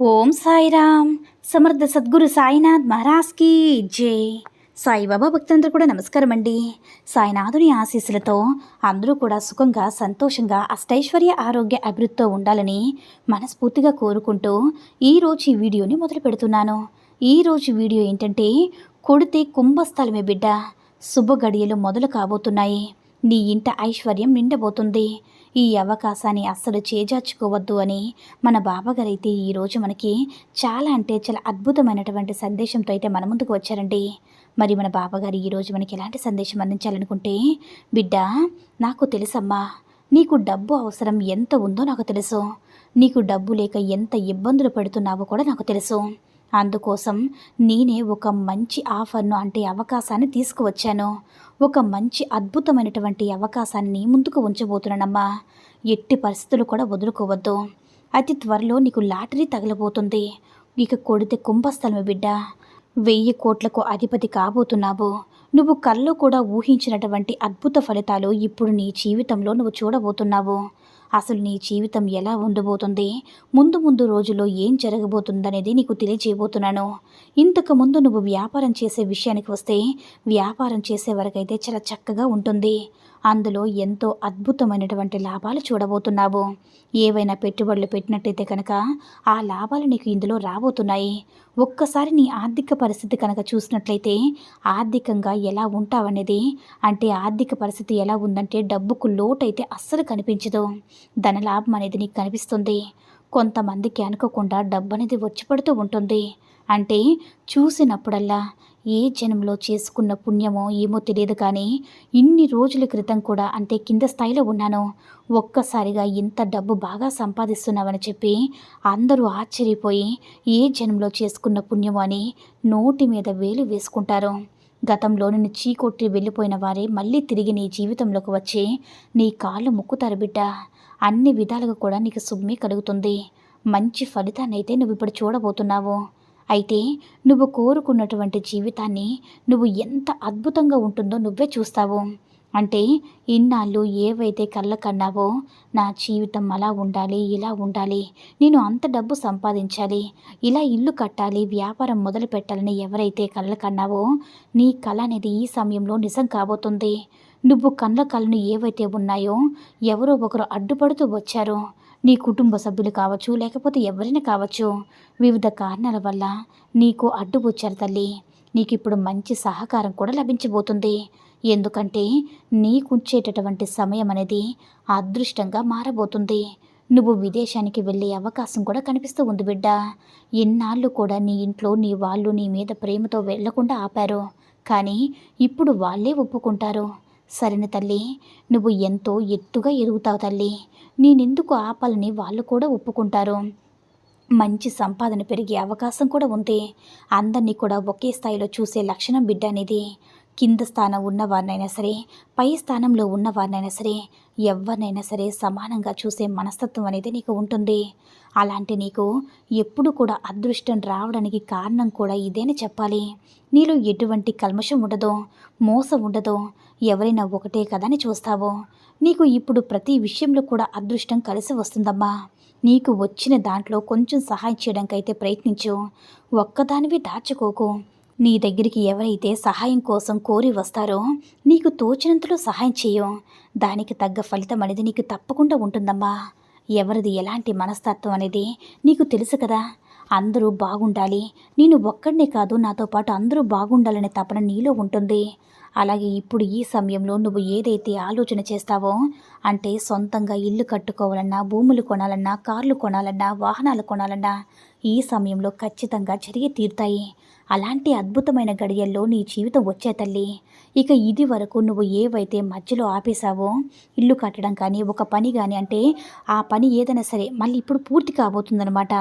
ఓం సాయిరామ్. సమర్థ సద్గురు సాయినాథ్ మహారాజ్కి జై. సాయిబాబా భక్తులందరూ కూడా నమస్కారం అండి. సాయినాథుని ఆశీస్సులతో అందరూ కూడా సుఖంగా సంతోషంగా అష్టైశ్వర్య ఆరోగ్య అభివృద్ధితో ఉండాలని మనస్ఫూర్తిగా కోరుకుంటూ ఈరోజు ఈ వీడియోని మొదలు పెడుతున్నాను. ఈరోజు వీడియో ఏంటంటే కొడితే కుంభస్థలమే బిడ్డ. శుభ గడియలు మొదలు కాబోతున్నాయి. నీ ఇంట ఐశ్వర్యం నిండబోతుంది. ఈ అవకాశాన్ని అస్సలు చేజార్చుకోవద్దు అని మన బాబాగారైతే ఈరోజు మనకి చాలా అంటే చాలా అద్భుతమైనటువంటి సందేశంతో అయితే మన ముందుకు వచ్చారండి. మరి మన బాబాగారు ఈరోజు మనకి ఎలాంటి సందేశం అందించాలనుకుంటే బిడ్డ నాకు తెలుసమ్మా నీకు డబ్బు అవసరం ఎంత ఉందో నాకు తెలుసు. నీకు డబ్బు లేక ఎంత ఇబ్బందులు పడుతున్నావో కూడా నాకు తెలుసు. అందుకోసం నేనే ఒక మంచి ఆఫర్ను అంటే అవకాశాన్ని తీసుకువచ్చాను. ఒక మంచి అద్భుతమైనటువంటి అవకాశాన్ని ముందుకు ఉంచబోతున్నానమ్మా. ఎట్టి పరిస్థితులు కూడా వదులుకోవద్దు. అతి త్వరలో నీకు లాటరీ తగలబోతుంది. ఇక కొడితే కుంభస్థలమే బిడ్డ. వెయ్యి కోట్లకు అధిపతి కాబోతున్నావు. నువ్వు కల్లో కూడా ఊహించినటువంటి అద్భుత ఫలితాలు ఇప్పుడు నీ జీవితంలో నువ్వు చూడబోతున్నావు. అసలు నీ జీవితం ఎలా ఉండబోతుంది? ముందు ముందు రోజుల్లో ఏం జరగబోతుందనేది నీకు తెలియజేయబోతున్నాను. ఇంతకు ముందు నువ్వు వ్యాపారం చేసే విషయానికి వస్తే వ్యాపారం చేసే వరకైతే చాలా చక్కగా ఉంటుంది. అందులో ఎంతో అద్భుతమైనటువంటి లాభాలు చూడబోతున్నావు. ఏవైనా పెట్టుబడులు పెట్టినట్టయితే కనుక ఆ లాభాలు నీకు ఇందులో రాబోతున్నాయి. ఒక్కసారి నీ ఆర్థిక పరిస్థితి కనుక చూసినట్లయితే ఆర్థికంగా ఎలా ఉంటావనేది? అంటే ఆర్థిక పరిస్థితి ఎలా ఉందంటే డబ్బుకు లోటైతే అస్సలు కనిపించదు. ధనలాభం అనేది నీకు కనిపిస్తుంది. కొంతమందికి అనుకోకుండా డబ్బు అనేది వచ్చి పడుతూ ఉంటుంది. అంటే చూసినప్పుడల్లా ఏ జనంలో చేసుకున్న పుణ్యమో ఏమో తెలియదు కానీ ఇన్ని రోజుల క్రితం కూడా అంటే కింద స్థాయిలో ఉన్నాను. ఒక్కసారిగా ఇంత డబ్బు బాగా సంపాదిస్తున్నావని చెప్పి అందరూ ఆశ్చర్యపోయి ఏ జనంలో చేసుకున్న పుణ్యమో అని నోటి మీద వేలు వేసుకుంటారు. గతంలో నిన్ను చీకొట్టి వెళ్ళిపోయిన వారే మళ్ళీ తిరిగి నీ జీవితంలోకి వచ్చి నీ కాళ్ళు ముక్కుతారు బిడ్డ. అన్ని విధాలుగా కూడా నీకు సుమ్మి కలుగుతుంది. మంచి ఫలితాన్ని అయితే నువ్వు ఇప్పుడు చూడబోతున్నావు. అయితే నువ్వు కోరుకున్నటువంటి జీవితాన్ని నువ్వు ఎంత అద్భుతంగా ఉంటుందో నువ్వే చూస్తావు. అంటే ఇన్నాళ్ళు ఏవైతే కళ్ళ కన్నావో నా జీవితం అలా ఉండాలి ఇలా ఉండాలి నేను అంత డబ్బు సంపాదించాలి ఇలా ఇల్లు కట్టాలి వ్యాపారం మొదలు పెట్టాలని ఎవరైతే కళ్ళ కన్నావో నీ కళ అనేది ఈ సమయంలో నిజం కాబోతుంది. నువ్వు కళ్ళ కళ్ళను ఏవైతే ఉన్నాయో ఎవరో ఒకరు అడ్డుపడుతూ వచ్చారో. నీ కుటుంబ సభ్యులు కావచ్చు లేకపోతే ఎవరైనా కావచ్చు వివిధ కారణాల వల్ల నీకు అడ్డు వచ్చారు తల్లి. నీకు ఇప్పుడు మంచి సహకారం కూడా లభించబోతుంది. ఎందుకంటే నీకుంచేటటువంటి సమయం అనేది అదృష్టంగా మారబోతుంది. నువ్వు విదేశానికి వెళ్ళే అవకాశం కూడా కనిపిస్తూ ఉంది బిడ్డ. ఎన్నాళ్ళు కూడా నీ ఇంట్లో నీ వాళ్ళు నీ మీద ప్రేమతో వెళ్ళకుండా ఆపారు. కానీ ఇప్పుడు వాళ్ళే ఒప్పుకుంటారు. సరైన తల్లి నువ్వు ఎంతో ఎత్తుగా ఎదుగుతావు తల్లి. నేనెందుకు ఆపాలని వాళ్ళు కూడా ఒప్పుకుంటారు. మంచి సంపాదన పెరిగే అవకాశం కూడా ఉంది. అందరినీ కూడా ఒకే స్థాయిలో చూసే లక్షణం బిడ్డ అనేది. కింద స్థానం ఉన్నవారినైనా సరే పై స్థానంలో ఉన్నవారినైనా సరే ఎవరినైనా సరే సమానంగా చూసే మనస్తత్వం అనేది నీకు ఉంటుంది. అలాంటి నీకు ఎప్పుడు కూడా అదృష్టం రావడానికి కారణం కూడా ఇదేని చెప్పాలి. నీలో ఎటువంటి కల్మషం ఉండదు మోసం ఉండదు ఎవరైనా ఒకటే కదని చూస్తావో. నీకు ఇప్పుడు ప్రతి విషయంలో కూడా అదృష్టం కలిసి వస్తుందమ్మా. నీకు వచ్చిన దాంట్లో కొంచెం సహాయం చేయడానికైతే ప్రయత్నించు. ఒక్కదానివి దాచుకోకు. నీ దగ్గరికి ఎవరైతే సహాయం కోసం కోరి వస్తారో నీకు తోచినంతలో సహాయం చేయు. దానికి తగ్గ ఫలితం అనేది నీకు తప్పకుండా ఉంటుందమ్మా. ఎవరిది ఎలాంటి మనస్తత్వం అనేది నీకు తెలుసు కదా. అందరూ బాగుండాలి. నేను ఒక్కడినే కాదు నాతో పాటు అందరూ బాగుండాలనే తపన నీలో ఉంటుంది. అలాగే ఇప్పుడు ఈ సమయంలో నువ్వు ఏదైతే ఆలోచన చేస్తావో అంటే సొంతంగా ఇల్లు కట్టుకోవాలన్నా భూములు కొనాలన్నా కార్లు కొనాలన్నా వాహనాలు కొనాలన్నా ఈ సమయంలో ఖచ్చితంగా జరిగి తీరుతాయి. అలాంటి అద్భుతమైన గడియల్లో నీ జీవితం వచ్చే తల్లి. ఇక ఇది వరకు నువ్వు ఏవైతే మధ్యలో ఆపేశావో ఇల్లు కట్టడం కానీ ఒక పని కానీ అంటే ఆ పని ఏదైనా సరే మళ్ళీ ఇప్పుడు పూర్తి కాబోతుందనమాట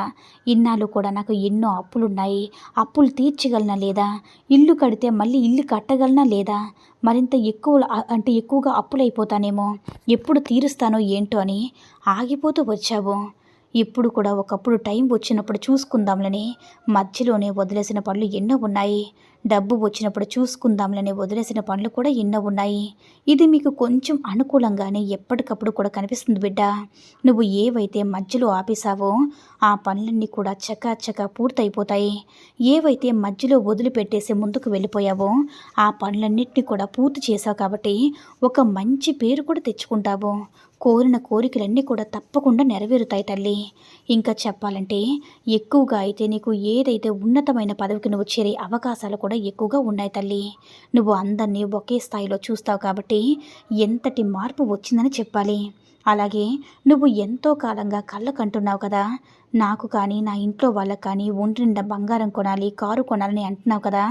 ఇన్నాళ్ళు కూడా నాకు ఎన్నో అప్పులున్నాయి. అప్పులు తీర్చగలనా లేదా? ఇల్లు కడితే మళ్ళీ ఇల్లు కట్టగలనా లేదా? మరింత ఎక్కువ అంటే ఎక్కువగా అప్పులైపోతానేమో. ఎప్పుడు తీరుస్తానో ఏంటో అని ఆగిపోతూ వచ్చావు. ఇప్పుడు కూడా ఒకప్పుడు టైం వచ్చినప్పుడు చూసుకుందాంలని మధ్యలోనే వదిలేసిన పనులు ఎన్నో ఉన్నాయి. డబ్బు వచ్చినప్పుడు చూసుకుందాంలని వదిలేసిన పనులు కూడా ఎన్నో ఉన్నాయి. ఇది మీకు కొంచెం అనుకూలంగానే ఎప్పటికప్పుడు కూడా కనిపిస్తుంది బిడ్డ. నువ్వు ఏవైతే మధ్యలో ఆపేశావో ఆ పనులన్నీ కూడా చకాచకా పూర్తయిపోతాయి. ఏవైతే మధ్యలో వదిలిపెట్టేసి ముందుకు వెళ్ళిపోయావో ఆ పనులన్నింటినీ కూడా పూర్తి చేశావు కాబట్టి ఒక మంచి పేరు కూడా తెచ్చుకుంటావు. కోరిన కోరికలన్నీ కూడా తప్పకుండా నెరవేరుతాయి తల్లి. ఇంకా చెప్పాలంటే ఎక్కువగా అయితే నీకు ఏదైతే ఉన్నతమైన పదవికి నువ్వు చేరే అవకాశాలు కూడా ఎక్కువగా ఉన్నాయి తల్లి. నువ్వు అందరినీ ఒకే స్థాయిలో చూస్తావు కాబట్టి ఎంతటి మార్పు వచ్చిందని చెప్పాలి. అలాగే నువ్వు ఎంతో కాలంగా కళ్ళకంటున్నావు కదా. నాకు కానీ నా ఇంట్లో వాళ్ళకి కానీ ఒంటి నిండా బంగారం కొనాలి కారు కొనాలని అంటున్నావు కదా?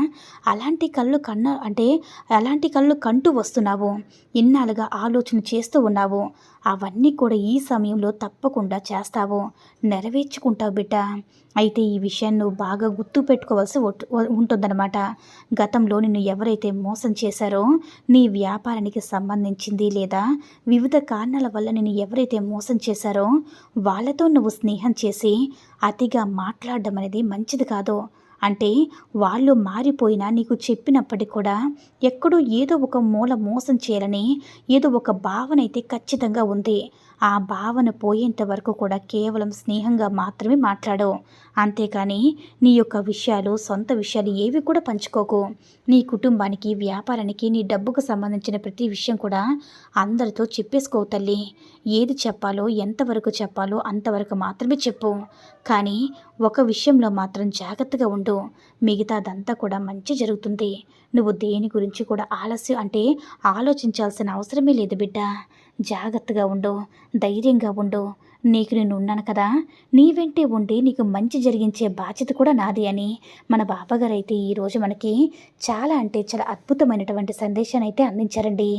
అలాంటి కళ్ళు కన్న అంటే అలాంటి కళ్ళు కంటూ వస్తున్నావు. ఇన్నాళ్ళుగా ఆలోచన చేస్తూ ఉన్నావు. అవన్నీ కూడా ఈ సమయంలో తప్పకుండా చేస్తావు. నెరవేర్చుకుంటావు బిడ్డ. అయితే ఈ విషయం నువ్వు బాగా గుర్తు పెట్టుకోవాల్సి ఉంటుందన్నమాట. గతంలో నిన్ను ఎవరైతే మోసం చేశారో నీ వ్యాపారానికి సంబంధించింది లేదా వివిధ కారణాల వల్ల నిన్ను ఎవరైతే మోసం చేశారో వాళ్ళతో నువ్వు స్నేహం చేసి అతిగా మాట్లాడడం అనేది మంచిది కాదు. అంటే వాళ్ళు మారిపోయినా నీకు చెప్పినప్పటికీ కూడా ఎక్కడో ఏదో ఒక మూల మోసం చేయాలని ఏదో ఒక భావన అయితే ఖచ్చితంగా ఉంది. ఆ భావన పోయేంత వరకు కూడా కేవలం స్నేహంగా మాత్రమే మాట్లాడు అంతేకాని నీ యొక్క విషయాలు సొంత విషయాలు ఏవి కూడా పంచుకోకు. నీ కుటుంబానికి వ్యాపారానికి నీ డబ్బుకు సంబంధించిన ప్రతి విషయం కూడా అందరితో చెప్పేసుకో తల్లి. ఏది చెప్పాలో ఎంతవరకు చెప్పాలో అంతవరకు మాత్రమే చెప్పు. కానీ ఒక విషయంలో మాత్రం జాగ్రత్తగా ఉండు. మిగతాదంతా కూడా మంచి జరుగుతుంది. నువ్వు దేని గురించి కూడా ఆలస్యం అంటే ఆలోచించాల్సిన అవసరమే లేదు బిడ్డ. జాగ్రత్తగా ఉండు ధైర్యంగా ఉండు. నీకు నేను ఉన్నాను కదా. నీ వెంటే ఉండి నీకు మంచి జరిగించే బాధ్యత కూడా నాది అని మన బాబాగారు అయితే ఈరోజు మనకి చాలా అంటే చాలా అద్భుతమైనటువంటి సందేశాన్ని అయితే అందించారండి.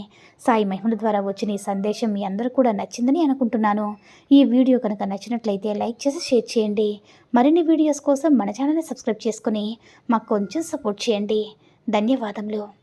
సాయి మహిమల ద్వారా వచ్చిన ఈ సందేశం మీ అందరూ కూడా నచ్చిందని అనుకుంటున్నాను. ఈ వీడియో కనుక నచ్చినట్లయితే లైక్ చేసి షేర్ చేయండి. మరిన్ని వీడియోస్ కోసం మన ఛానల్ని సబ్స్క్రైబ్ చేసుకుని మాకు కొంచెం సపోర్ట్ చేయండి. ధన్యవాదములు.